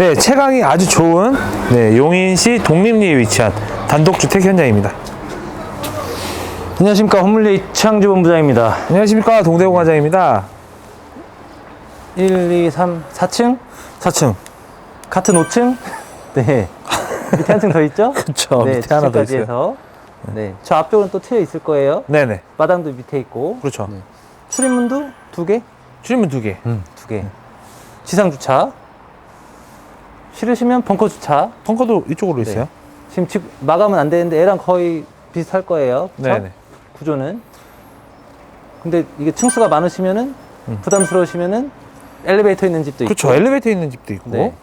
네, 채광이 아주 좋은 네, 용인시 독립리에 위치한 단독주택 현장입니다. 안녕하십니까 허물리 이창주 본부장입니다. 안녕하십니까 동대구 과장입니다. 1, 2, 3, 4층 4층. 같은 5층. 네. 밑에 한층 더 있죠? 그쵸, 네, 밑에 하나 더 7층까지 있어요. 해서. 네. 저 앞쪽은 또 트여 있을 거예요. 네네. 마당도 밑에 있고. 그렇죠. 네. 출입문도 두 개? 출입문 두 개. 응, 두 개. 지상 주차. 싫으시면 벙커 주차. 벙커도 이쪽으로 네. 있어요. 지금 집 마감은 안 되는데 얘랑 거의 비슷할 거예요. 그쵸? 네네. 구조는. 근데 이게 층수가 많으시면은 음. 부담스러우시면은 엘리베이터 있는 집도 있고. 그렇죠. 엘리베이터 있는 집도 있고. 네.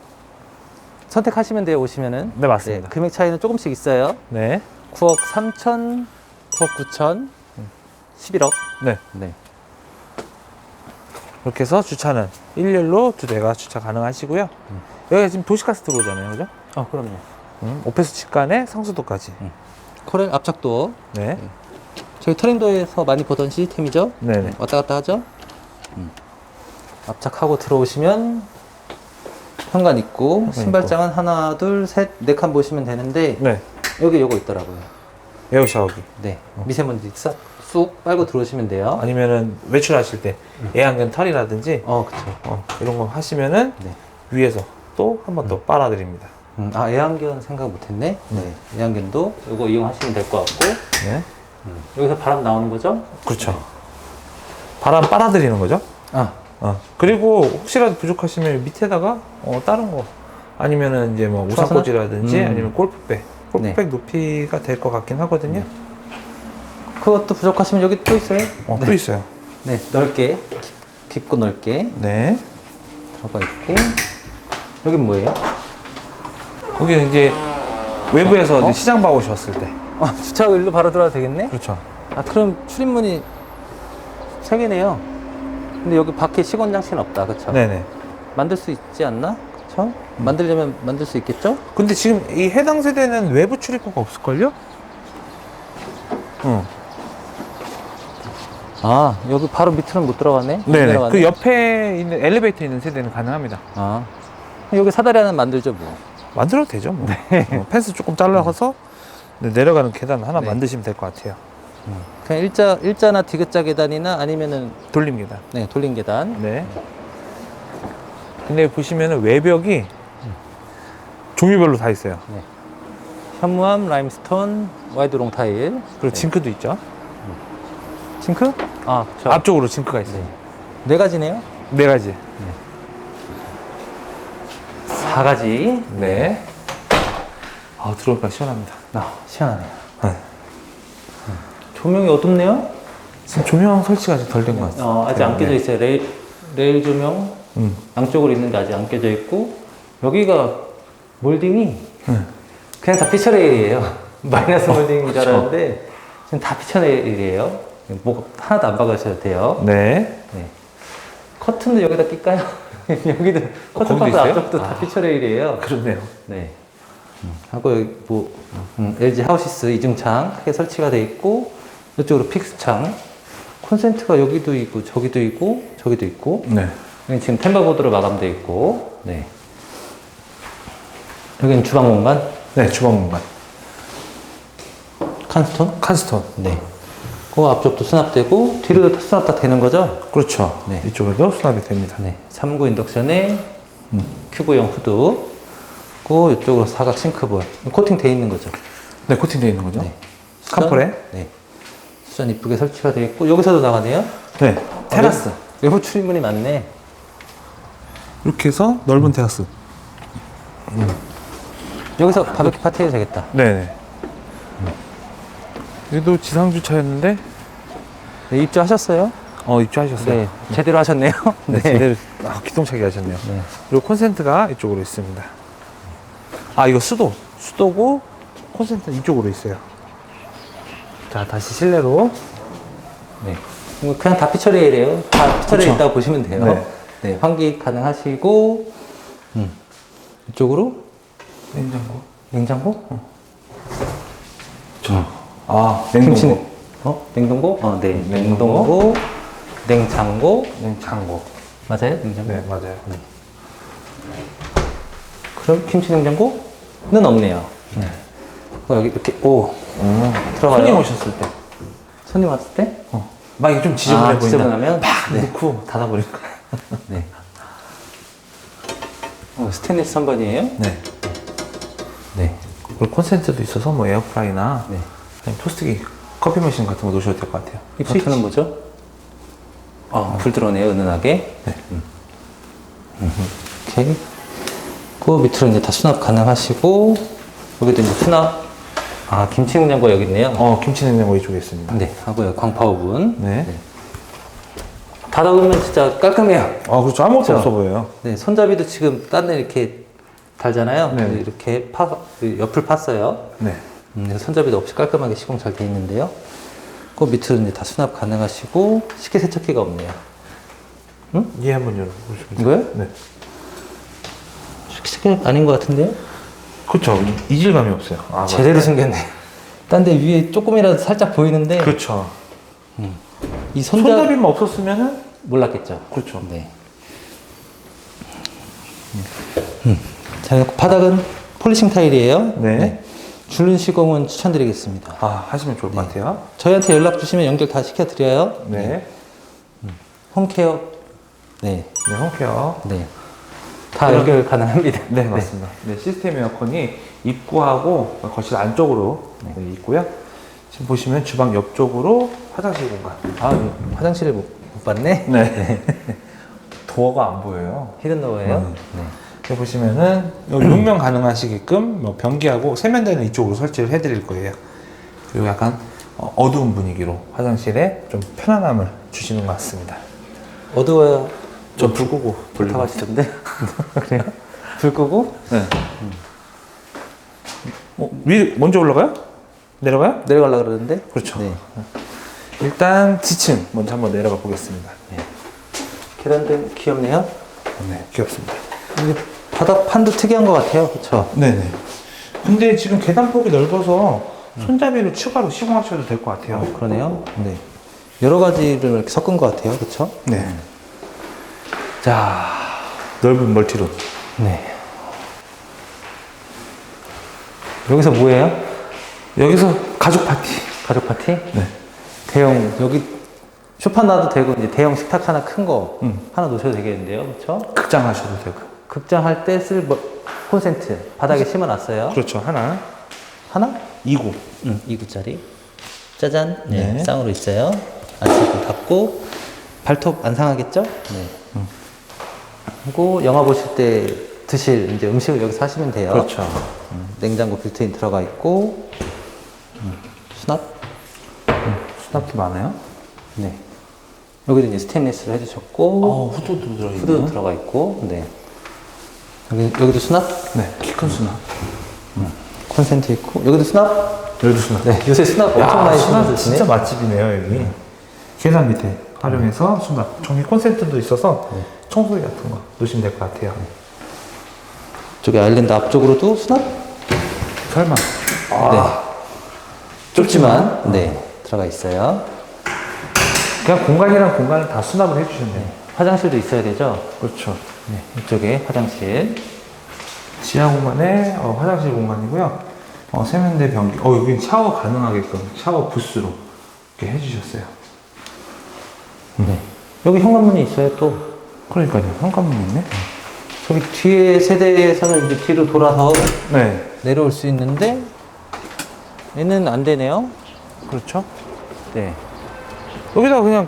선택하시면 돼요, 오시면은. 네, 맞습니다. 금액 차이는 조금씩 있어요. 네. 9억 3천, 9억 9천, 11억. 네. 네. 이렇게 해서 주차는 일렬로 두 대가 주차 가능하시고요. 여기가 지금 도시가스 들어오잖아요. 그죠? 어, 그럼요. 음, 오페스 직관에 상수도까지. 코렐 압착도. 네. 저희 트렌도에서 많이 보던 시스템이죠. 네네. 왔다 갔다 하죠. 음. 압착하고 들어오시면 현관 있고 신발장은 하나, 둘, 셋, 네 칸 보시면 되는데 네. 여기 요거 있더라고요. 에어 샤워기. 네. 미세먼지 싹 쑥 빨고 들어오시면 돼요. 아니면은 외출하실 때 애완견 털이라든지 어, 그쵸. 어, 이런 거 하시면은 네. 위에서 또 한 번더 빨아드립니다. 음, 아, 애완견 생각 못했네. 네. 애완견도 이거 이용하시면 될 것 같고 네. 여기서 바람 나오는 거죠? 그렇죠. 바람 빨아들이는 거죠. 아, 어. 그리고 혹시라도 부족하시면 밑에다가 어, 다른 거 아니면은 이제 뭐? 우산꽂이라든지 음. 아니면 골프백, 골프백 높이가 될 것 같긴 하거든요. 그것도 부족하시면 여기 또 있어요. 어, 네. 또 있어요. 네, 넓게 깊고 넓게 네. 들어가 있고 여긴 뭐예요? 거기는 이제 외부에서 어? 이제 시장 봐 오셨을 때. 아, 주차하고 일로 바로 들어가도 되겠네? 그렇죠. 아, 그럼 출입문이 세 개네요. 근데 여기 밖에 시건 장치는 없다, 그쵸? 네네. 만들 수 있지 않나? 그쵸? 만들려면 만들 수 있겠죠? 근데 지금 이 해당 세대는 외부 출입구가 없을걸요? 응. 아, 여기 바로 밑으로는 못 들어가네? 못 네네. 그 옆에 있는 엘리베이터 있는 세대는 가능합니다. 아, 여기 사다리 하나 만들죠, 뭐. 만들어도 되죠, 뭐. 어, 펜스 조금 잘라서 네, 내려가는 계단 하나 네. 만드시면 될 것 같아요. 그냥 일자, 일자나 디귿자 계단이나 아니면은, 돌림 계단. 네, 돌린 계단. 네. 근데 보시면은 외벽이 종류별로 다 있어요. 현무암, 라임스톤, 와이드 롱 타일. 그리고 징크도 있죠. 싱크? 아, 그쵸. 앞쪽으로 징크가 있어요. 네. 네 가지네요? 네 가지. 사 가지. 네. 아, 들어오니까 시원합니다. 아, 시원하네요. 네. 조명이 어둡네요? 지금 조명 설치가 아직 덜 된 것 같아요. 어, 아직 안 껴져 있어요. 레일, 레일 조명 음. 양쪽으로 있는데 아직 안 껴져 있고 여기가 몰딩이 음. 그냥 다 피처 레일이에요. 마이너스 몰딩인 줄 그쵸. 알았는데 지금 다 피처 레일이에요. 뭐 하나도 안 박으셔도 돼요. 네. 네. 커튼도 여기다 낄까요? 여기도 커튼 거기도 박스 있어요? 앞쪽도 다 아. 피처 레일이에요. 그렇네요. 네. 하고 여기 뭐 음, LG 하우시스 이중창 크게 설치가 돼 있고 이쪽으로 픽스 창 콘센트가 여기도 있고 저기도 있고 저기도 있고 네. 여기 지금 템버보드로 마감돼 있고 네. 여기는 주방 공간 네, 주방 공간. 칸스톤 칸스톤. 네. 그 앞쪽도 수납되고 뒤로도 수납 다 되는 거죠? 그렇죠. 네. 이쪽에도 수납이 됩니다. 네. 3구 인덕션에 큐브형 후드 그 이쪽으로 사각 싱크볼 코팅 돼 있는 거죠? 네, 코팅되어 있는 거죠. 네. 칸폴에? 네. 수전 이쁘게 설치가 되어 있고 여기서도 나가네요. 네. 테라스. 아, 외부 출입문이 많네. 이렇게 해서 넓은 테라스. 여기서 바베큐 파티 해도 되겠다. 네 네. 여기도 지상 주차였는데, 네, 입주하셨어요? 어, 입주하셨어요. 네. 제대로 하셨네요. 네, 제대로, 아, 기똥차게 하셨네요. 네. 그리고 콘센트가 이쪽으로 있습니다. 아, 이거 수도. 수도고, 콘센트 이쪽으로 있어요. 자, 다시 실내로. 네. 이거 그냥 다 피처레일이에요. 다 피처레일 그쵸. 있다고 보시면 돼요. 네. 네. 환기 가능하시고, 음. 이쪽으로 냉장고. 냉장고? 아, 김치- 어? 냉동고? 어, 네. 냉동고, 냉장고. 냉장고. 맞아요? 냉장고. 네, 맞아요. 그럼 김치 냉장고는 없네요. 네. 어, 여기 이렇게 오 음. 들어가요. 손님 오셨을 때. 손님 왔을 때 어. 막 이게 좀 지저분해 아, 보인다. 지저분하면? 팍 네. 넣고 닫아버릴까. 네. 어, 스테인리스 선반이에요? 네. 네. 그리고 콘센트도 있어서 뭐 에어프라이나 네. 아니면 토스트기, 커피 머신 같은 거 놓으셔도 될 것 같아요. 이 버튼은 뭐죠? 어, 불 들어오네요, 은은하게. 네. 음. 오케이. 그 밑으로 이제 다 수납 가능하시고, 여기도 이제 수납, 아, 김치 냉장고 여기 있네요. 어, 김치 냉장고 이쪽에 있습니다. 네, 하고요. 광파 오븐. 네. 닫아보면 진짜 깔끔해요. 아, 그렇죠. 아무것도 그렇죠. 없어 보여요. 네, 손잡이도 지금 딴 데 이렇게 달잖아요. 네. 근데 이렇게 파, 그 옆을 팠어요. 네. 음, 그래서 손잡이도 없이 깔끔하게 시공 잘 돼 있는데요. 그 밑으로 이제 다 수납 가능하시고, 식기세척기가 없네요. 얘 한번 열어보시면 이거요? 네. 식기세척기 아닌 것 같은데요? 그렇죠. 이질감이 없어요. 아, 제대로 숨겼네. 딴 데 위에 조금이라도 살짝 보이는데, 그렇죠. 이 손잡이 손잡이만 없었으면은 몰랐겠죠. 그렇죠. 네. 음. 자, 바닥은 폴리싱 타일이에요. 네. 줄눈 시공은 추천드리겠습니다. 아, 하시면 좋을 것 같아요. 저희한테 연락 주시면 연결 다 시켜드려요. 네. 홈케어. 네. 네, 홈케어. 네. 다 연결 가능합니다. 네, 맞습니다. 네, 시스템 에어컨이 입구하고 거실 안쪽으로 네, 있고요. 지금 보시면 주방 옆쪽으로 화장실 공간. 아, 네. 화장실을 못, 못 봤네? 네. 도어가 안 보여요. 히든 노어예요? 음. 네. 여기 보시면은 용명 가능하시게끔 뭐 변기하고 세면대는 이쪽으로 설치를 해드릴 거예요. 그리고 약간 어, 어두운 분위기로 화장실에 좀 편안함을 주시는 것 같습니다. 어두워요. 좀불 끄고 불타가시던데? 그래요? 불 끄고? 네. 어, 위 먼저 올라가요? 내려가요? 내려가려고 그러는데? 그렇죠. 네. 일단 지층 먼저 한번 내려가 보겠습니다. 계단들 귀엽네요. 네, 귀엽습니다. 이게 바닥 판도 특이한 것 같아요. 그쵸? 네네. 근데 지금 계단폭이 넓어서 손잡이를 추가로 시공하셔도 될 것 같아요. 어, 그러네요. 네. 여러 가지를 이렇게 섞은 것 같아요. 그쵸? 네. 자, 넓은 멀티룸. 네. 여기서 뭐예요? 여기서 가족 파티. 가족 파티? 네. 대형, 여기 쇼파 놔도 되고, 이제 대형 식탁 하나 큰 거 음. 하나 놓으셔도 되겠는데요. 그쵸? 극장 하셔도 되고. 극장 할 때쓸 뭐, 콘센트 바닥에 심어놨어요. 그렇죠. 하나. 하나? 2구. 응, 2구짜리. 짜잔. 네. 네. 쌍으로 있어요. 아치도 닫고, 발톱 안 상하겠죠? 네. 그리고 영화 보실 때 드실 이제 음식을 여기서 하시면 돼요. 그렇죠. 음, 냉장고 빌트인 들어가 있고, 음, 수납? 수납기 많아요? 네. 여기도 이제 스테인리스를 해주셨고, 어, 후드도 들어있네요. 후드 들어가 있고, 네. 여기, 여기도 수납? 네. 키 큰 수납. 콘센트 있고, 여기도 수납? 여기도 수납. 네. 요새 수납 엄청 야, 많이 수납. 진짜 맛집이네요, 여기. 계단 밑에 활용해서 수납. 전기 콘센트도 있어서 청소기 같은 거 놓으시면 될 것 같아요. 저기 아일랜드 앞쪽으로도 수납? 설마. 네. 좁지만, 네. 들어가 있어요. 그냥 공간이랑 공간을 다 수납을 해주셨네요. 화장실도 있어야 되죠? 그렇죠. 네. 이쪽에 화장실. 지하 공간에 어, 화장실 공간이고요. 어, 세면대 변기. 어, 여기 샤워 가능하게끔 샤워 부스로 이렇게 해주셨어요. 네. 여기 현관문이 있어요, 또. 그러니까요. 현관문 있네. 저기 뒤에 세대에서는 이제 뒤로 돌아서 네. 내려올 수 있는데, 얘는 안 되네요. 그렇죠. 네. 여기다가 그냥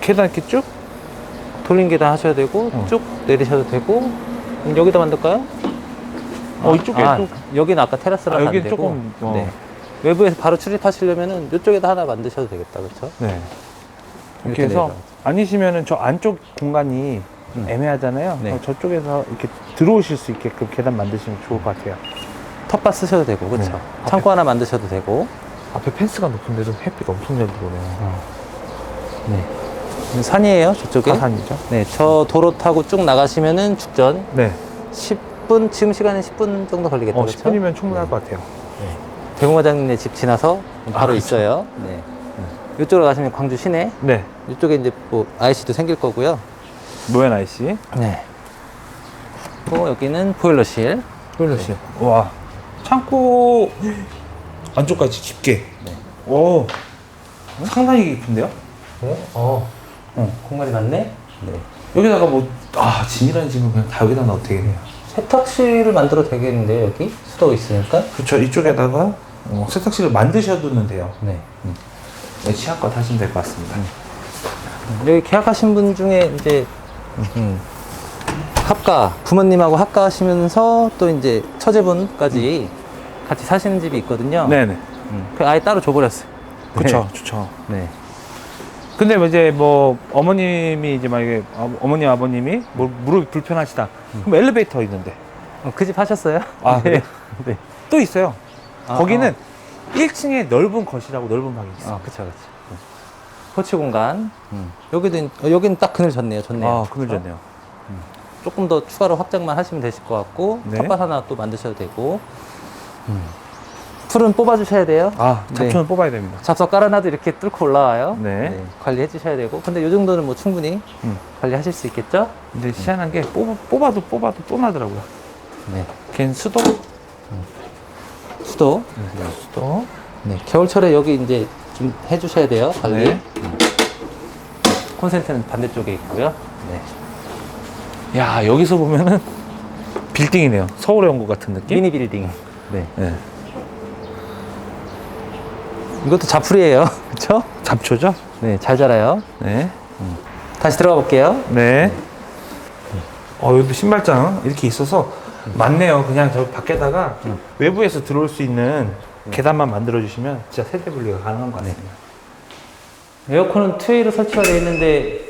계단 이렇게 쭉? 돌린 계단 하셔야 되고, 어. 쭉 내리셔도 되고, 그럼 여기다 만들까요? 어, 이쪽에 아, 또. 여기는 아까 테라스라서 아, 되고. 조금, 어. 네. 외부에서 바로 출입하시려면은 이쪽에다 하나 만드셔도 되겠다, 그렇죠? 네. 이렇게 이렇게 해서 내려가죠. 아니시면은 저 안쪽 공간이 음. 애매하잖아요. 네. 어, 저쪽에서 이렇게 들어오실 수 있게끔 계단 만드시면 좋을 것 같아요. 텃밭 쓰셔도 되고, 그렇죠? 네. 창고 하나 만드셔도 되고. 앞에 펜스가 높은데도 햇빛 엄청 잘 들어오네요. 네. 산이에요, 저쪽에. 가산이죠? 네, 저 도로 타고 쭉 나가시면은 죽전 네. 10분, 지금 시간에 10분 정도 걸리겠다. 어, 그렇죠? 10분이면 충분할 것 같아요. 대공 과장님네 집 지나서 바로 그렇죠. 있어요. 네. 이쪽으로 가시면 광주 시내. 네. 이쪽에 이제 뭐 IC도 생길 거고요. 노현 IC. 네. 또 여기는 보일러실. 토일렛이. 와. 창고 안쪽까지 깊게. 오. 상당히 깊은데요? 어? 어. 어. 공간이 많네? 네. 여기다가 뭐, 아, 짐이라는 짐을 그냥 다 여기다 넣어도 되겠네요. 세탁실을 만들어도 되겠는데, 여기? 수도가 있으니까? 그렇죠. 이쪽에다가 어, 세탁실을 만드셔도 돼요. 네. 네, 취향껏 하시면 될 것 같습니다. 여기 계약하신 분 중에 이제 음, 합가 부모님하고 합가 하시면서 또 이제 처제분까지 같이 사시는 집이 있거든요. 네네. 음, 그 아예 따로 줘버렸어요. 그쵸, 좋죠. 네. 근데 뭐 이제 뭐 어머님이 이제 만약에 아- 어머니 아버님이 뭐 무릎이 불편하시다. 그럼 엘리베이터 있는데 어, 그집 하셨어요? 아, 네. 네. 또 있어요. 아, 거기는 1층에 넓은 거실하고 넓은 방이 있어요. 아, 그쵸, 그쵸. 호치 공간. 음. 여기도 어, 여기는 딱 그늘 졌네요. 좋네요. 아, 그늘 좋네요. 조금 더 추가로 확장만 하시면 되실 것 같고 네. 텃밭 하나 또 만드셔도 되고. 음. 풀은 뽑아주셔야 돼요. 아, 네. 잡초는 뽑아야 됩니다. 잡석 깔아놔도 이렇게 뚫고 올라와요. 네. 관리해 주셔야 되고. 근데 이 정도는 뭐 충분히 음. 관리하실 수 있겠죠? 근데 희한한 게 뽑아, 뽑아도 뽑아도 또 나더라고요. 네. 걘 수도? 수도. 수도. 네. 겨울철에 여기 이제 좀 해주셔야 돼요. 관리. 네. 콘센트는 반대쪽에 있고요. 네. 야, 여기서 보면은 빌딩이네요. 서울에 온 것 같은 느낌? 미니 빌딩. 네. 네. 이것도 자풀이에요. 그쵸? 잡초죠? 네. 잘 자라요. 네. 다시 들어가 볼게요. 네. 어, 여기도 신발장 이렇게 있어서 많네요. 그냥 저 밖에다가 외부에서 들어올 수 있는 계단만 만들어 주시면 진짜 세대 분리가 가능한 것 같습니다. 에어컨은 투웨이로 설치가 되어 있는데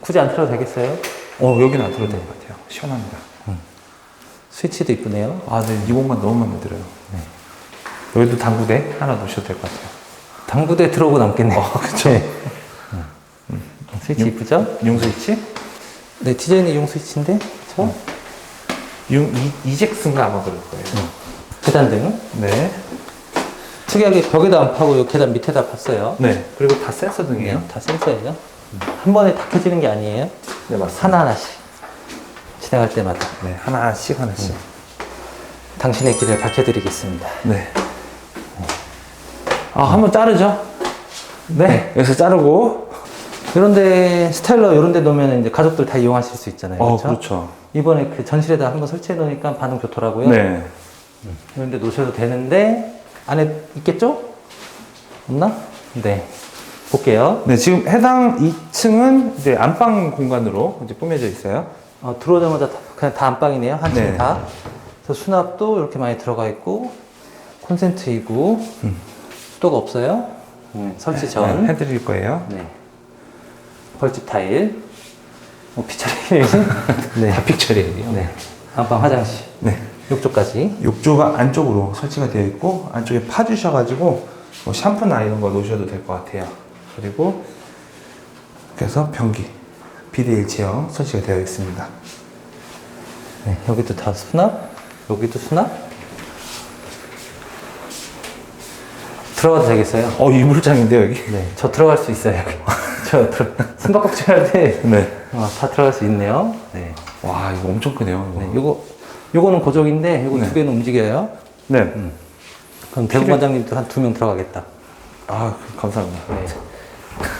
굳이 안 틀어도 되겠어요? 어, 여기는 안 들어도 될 것 같아요. 시원합니다. 스위치도 이쁘네요. 아, 네. 이 공간 너무 마음에 들어요. 여기도 당구대 하나 놓으셔도 될 것 같아요. 당구대 들어오고 남겠네요. 어, 그쵸. 네. 음. 스위치 이쁘죠? 융 스위치? 네, 디자인이 용 스위치인데, 그쵸? 융, 이, 이젝스인가 아마 그럴 거예요. 계단등. 네. 특이하게 벽에다 안 파고 요 계단 밑에다 팠어요. 네. 그리고 다 센서 등이에요. 다 센서예요. 한 번에 다 켜지는 게 아니에요. 네, 맞습니다. 하나하나씩. 지나갈 때마다 네, 하나씩 하나씩. 당신의 길을 밝혀드리겠습니다. 네. 아, 한번 자르죠? 네. 여기서 자르고. 이런데 스타일러 이런데 놓으면 이제 가족들 다 이용하실 수 있잖아요. 어, 그렇죠? 그렇죠. 이번에 그 전실에다 한번 설치해 놓으니까 반응 좋더라고요. 네. 이런데 놓으셔도 되는데 안에 있겠죠? 없나? 네. 볼게요. 네, 지금 해당 2층은 이제 안방 공간으로 이제 꾸며져 있어요. 어, 들어오자마자 다- 그냥 다 안방이네요. 한층 네. 다. 그래서 수납도 이렇게 많이 들어가 있고 콘센트이고 수도가 없어요. 음, 설치 전. 네, 해드릴 거예요. 네. 벌집 타일. 어, 피처리. 네. 다 픽처리예요. 네. 안방 화장실. 네. 욕조까지. 욕조가 안쪽으로 설치가 되어 있고 안쪽에 파 주셔가지고 뭐 샴푸나 이런 거 놓으셔도 될 것 같아요. 그리고 그래서 변기 비대일체형 설치가 되어 있습니다. 네. 여기도 다 수납. 여기도 수납. 들어가도 되겠어요? 어 이물장인데 여기. 네. 저 들어갈 수 있어요. 여기. 저 들어. 숨바꼭질 할 때. 네. 어, 다 들어갈 수 있네요. 네. 와 이거 엄청 크네요. 이거. 네. 요거, 요거는 고정인데, 요거 네. 두 개는 움직여요. 네. 그럼 대구 관장님도 한 두 명 들어가겠다. 아 감사합니다. 네.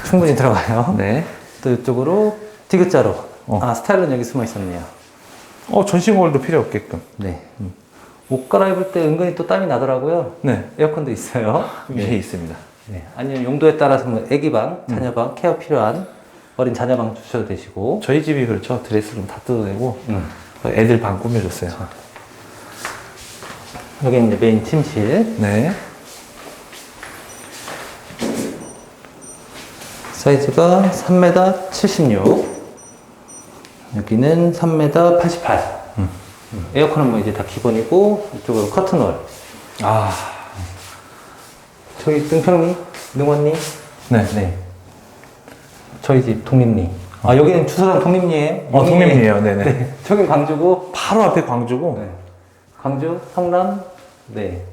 충분히 들어가요. 네. 또 이쪽으로 디귿자로. 어. 아, 스타일은 여기 숨어 있었네요. 어 전신 거울도 필요 없게끔. 네. 옷 갈아입을 때 은근히 또 땀이 나더라고요. 네. 에어컨도 있어요. 위에 있습니다. 네. 아니면 용도에 따라서 뭐 애기방, 자녀방, 케어 필요한 어린 자녀방 주셔도 되시고. 저희 집이 그렇죠. 드레스룸 다 뜯어내고 음. 애들 방 꾸며줬어요. 여기 이제 메인 침실. 네. 사이즈가 3m 76. 여기는 3m 88. 음. 에어컨은 뭐 이제 다 기본이고, 이쪽으로 커튼홀. 아. 저희 등평리, 능원리. 네. 네. 저희 집 독립리. 아, 여기는 주소상 독립리에요. 어 독립이에요. 네네. 네. 저긴 광주고, 바로 앞에 광주고. 네. 광주, 성남, 네.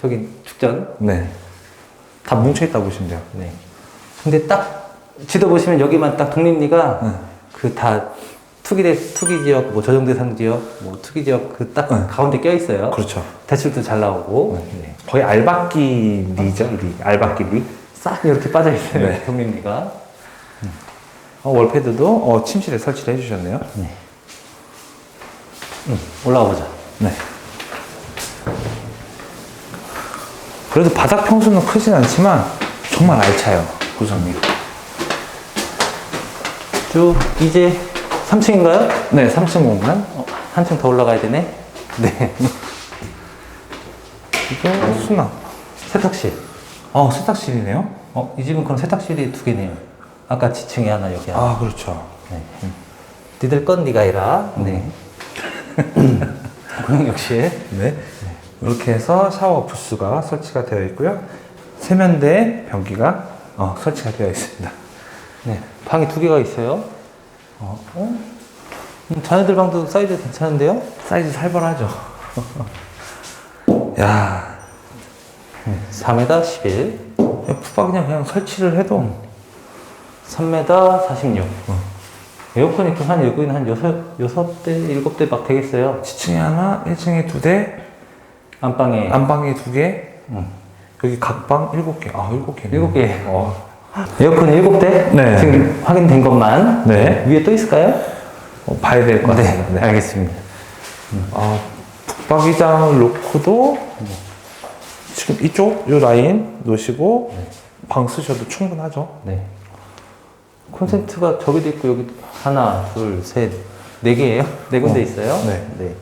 저기 죽전. 네. 다 뭉쳐있다 보시면 돼요. 네. 근데 딱 지도 보시면 여기만 딱 독립리가 네. 그다 투기대 투기 지역, 뭐 조정 대상 지역, 뭐 투기 지역 그딱 가운데 껴 있어요. 그렇죠. 대출도 잘 나오고 네. 거의 알바끼 리죠, 리. 알바끼 리. 싹 이렇게 빠져 있어요. 네. 경림리가. 어, 월패드도 어, 침실에 설치를 해주셨네요. 네. 음, 올라가 보자. 네. 그래도 바닥 평수는 크진 않지만 정말 알차요 구성이. 쭉 이제 3층인가요? 네, 3층 공간. 어, 한층 더 올라가야 되네. 네. 이거 수납. 세탁실. 어, 세탁실이네요. 어, 이 집은 그럼 세탁실이 두 개네요. 아까 지층에 하나, 여기 하나. 아, 그렇죠. 네. 니들 건 니가 해라. 네. 공용욕실. 네. 이렇게 해서 샤워 부스가 설치가 되어 있고요. 세면대 변기가 어, 설치가 되어 있습니다. 네. 방이 두 개가 있어요. 어, 어? 음, 자녀들 방도 사이즈 괜찮은데요? 사이즈 살벌하죠. 야, 4m 11, 푸박그냥 그냥 설치를 해도 3m 46. 에어컨이 그한 여기는 한 여섯, 여섯 대, 일곱 대 막 되겠어요. 지층에 하나, 1층에 두 대, 안방에 안방에 두 개, 음. 여기 각방 일곱 개. 아, 일곱 개. 일곱 개. 어. 에어컨 일곱 대? 네. 지금 확인된 것만. 네. 위에 또 있을까요? 어, 봐야 될 것 같습니다. 네. 알겠습니다. 아, 북박이장을 놓고도 지금 이쪽 요 라인 놓으시고 방 쓰셔도 충분하죠. 네. 콘센트가 저기도 있고 여기 하나, 둘, 셋, 네 개예요? 네 군데 어, 있어요? 네. 네.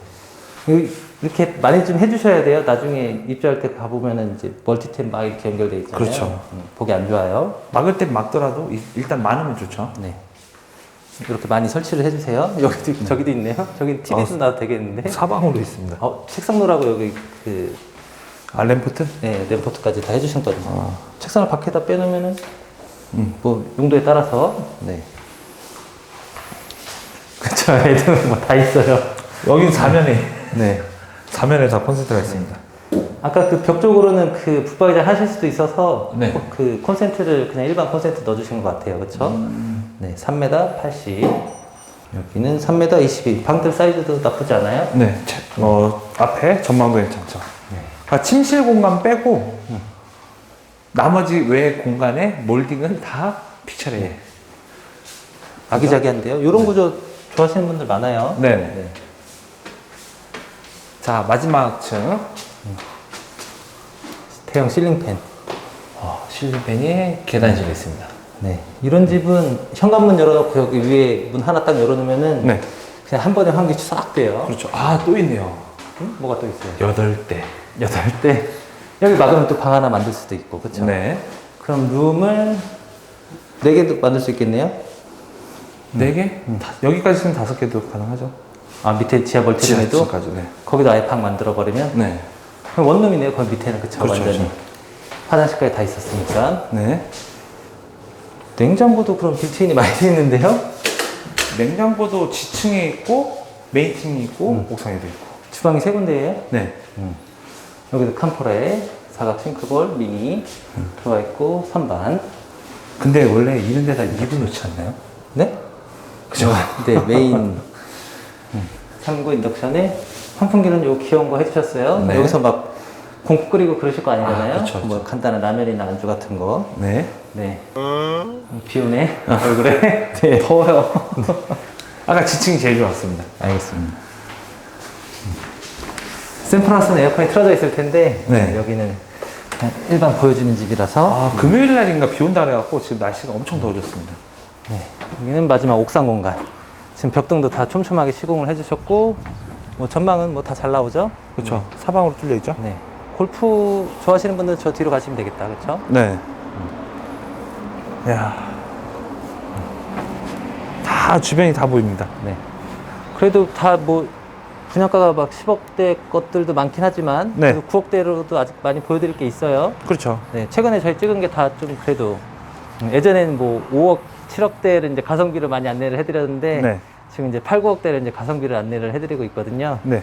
여기 이렇게 많이 좀 해주셔야 돼요. 나중에 입주할 때 가보면은 이제 멀티템 막 이렇게 연결돼 있잖아요. 그렇죠. 음, 보기 안 좋아요. 막을 땐 막더라도 이- 일단 많으면 좋죠. 네. 이렇게 많이 설치를 해주세요. 여기도 있고 저기도 있네요. 저기 TV도 어. 놔도 되겠는데. 사방으로 있습니다. 어, 책상 놓으라고 여기 그 아, 램프트? 네, 램포트까지 다 해주셨거든요. 어. 책상을 밖에다 빼놓으면은 음. 뭐 용도에 따라서 네. 그렇죠. 애들은 뭐다 있어요. 여긴 사면에 네. 사면에 다 콘센트가 있습니다. 아까 그 벽 쪽으로는 그 붙박이장 하실 수도 있어서 네. 코- 그 콘센트를 그냥 일반 콘센트 넣어주신 것 같아요. 그렇죠? 네, 3m 80. 여기는 3m 22. 방들 사이즈도 나쁘지 않아요? 네. 차- 어, 앞에 전망도 괜찮죠. 아, 침실 공간 빼고 나머지 외 공간에 몰딩은 다 픽처리해. 아기자기한데요. 이런 구조 좋아하시는 분들 많아요. 네. 자, 마지막 층. 대형 실링팬. 어, 실리팬이 계단실에 있습니다. 네. 이런 집은 현관문 열어놓고 여기 위에 문 하나 딱 열어놓으면은 네. 그냥 한 번에 환기 싹 돼요. 그렇죠. 아, 또 있네요. 응? 뭐가 또 있어요? 여덟 대. 여덟 대. 여기 막으면 또 방 하나 만들 수도 있고, 그렇죠? 네. 그럼 룸을 네 개도 만들 수 있겠네요? 네 개? 다- 여기까지는 다섯 개도 가능하죠. 아 밑에 지하 지하층까지, 네. 거기도 아예 방 만들어 버리면 네. 그럼 원룸이네요. 거기 밑에는 그쵸 그렇죠, 완전히 그렇죠. 화장실까지 다 있었으니까 네. 냉장고도 그럼 빌트인이 많이 돼 있는데요. 냉장고도 지층에 있고, 메인층이 있고, 옥상에도 있고. 주방이 세 군데예요. 네. 여기도 캄포라에 사각 싱크볼 미니 들어가 있고 선반. 근데 원래 이런 데다 이불 놓지 않나요? 네? 그죠? 네 메인 3구 인덕션에 환풍기는 요 귀여운 거 해주셨어요. 네. 여기서 막공 끓이고 그러실 거 아니잖아요. 아, 그쵸, 뭐 간단한 라면이나 안주 같은 거. 네. 네. 비 오네 얼굴에. 네. 더워요. 아까 지층이 제일 좋았습니다. 알겠습니다. 샘플하우스는 에어컨이 틀어져 있을 텐데 네. 여기는 그냥 일반 보여주는 집이라서 아, 금요일 날인가 비 온다 그래갖고 지금 날씨가 엄청 더워졌습니다. 네. 여기는 마지막 옥상 공간. 지금 벽등도 다 촘촘하게 시공을 해주셨고 뭐 전망은 뭐 다 잘 나오죠. 그렇죠. 사방으로 뚫려 있죠? 네. 골프 좋아하시는 분들 저 뒤로 가시면 되겠다. 그렇죠? 네. 야. 다 주변이 다 보입니다. 네. 그래도 다 뭐 분양가가 막 10억대 것들도 많긴 하지만 네. 그래도 9억대로도 아직 많이 보여드릴 게 있어요. 그렇죠. 네, 최근에 저희 찍은 게 다 좀 그래도 음, 예전에는 뭐 5억, 7억대를 이제 가성비를 많이 안내를 해드렸는데 네. 지금 이제 8, 9억대를 이제 가성비를 안내를 해드리고 있거든요. 네.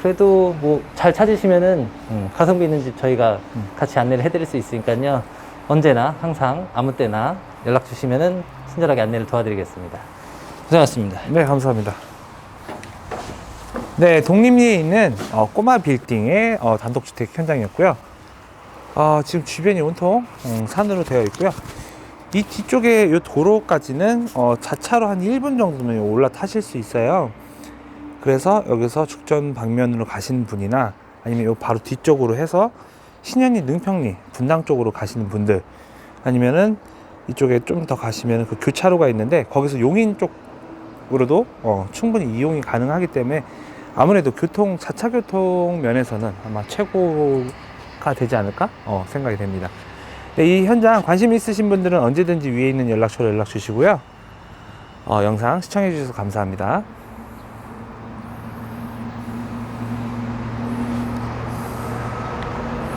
그래도 뭐 잘 찾으시면은 음, 가성비 있는 집 저희가 같이 안내를 해드릴 수 있으니까요. 언제나 항상 아무 때나 연락 주시면은 친절하게 안내를 도와드리겠습니다. 고생하셨습니다. 네, 감사합니다. 네, 독립리에 있는 어, 꼬마 빌딩의 어, 단독주택 현장이었고요. 어, 지금 주변이 온통 음, 산으로 되어 있고요. 이 뒤쪽에 이 도로까지는 어, 자차로 한 1분 정도면 올라타실 수 있어요. 그래서 여기서 죽전 방면으로 가시는 분이나 아니면 요 바로 뒤쪽으로 해서 신현리 능평리 분당 쪽으로 가시는 분들 아니면은 이쪽에 좀 더 가시면 그 교차로가 있는데 거기서 용인 쪽으로도 어, 충분히 이용이 가능하기 때문에 아무래도 교통 자차 교통 면에서는 아마 최고가 되지 않을까 어, 생각이 됩니다. 네, 이 현장 관심 있으신 분들은 언제든지 위에 있는 연락처로 연락 주시고요. 어, 영상 시청해 주셔서 감사합니다.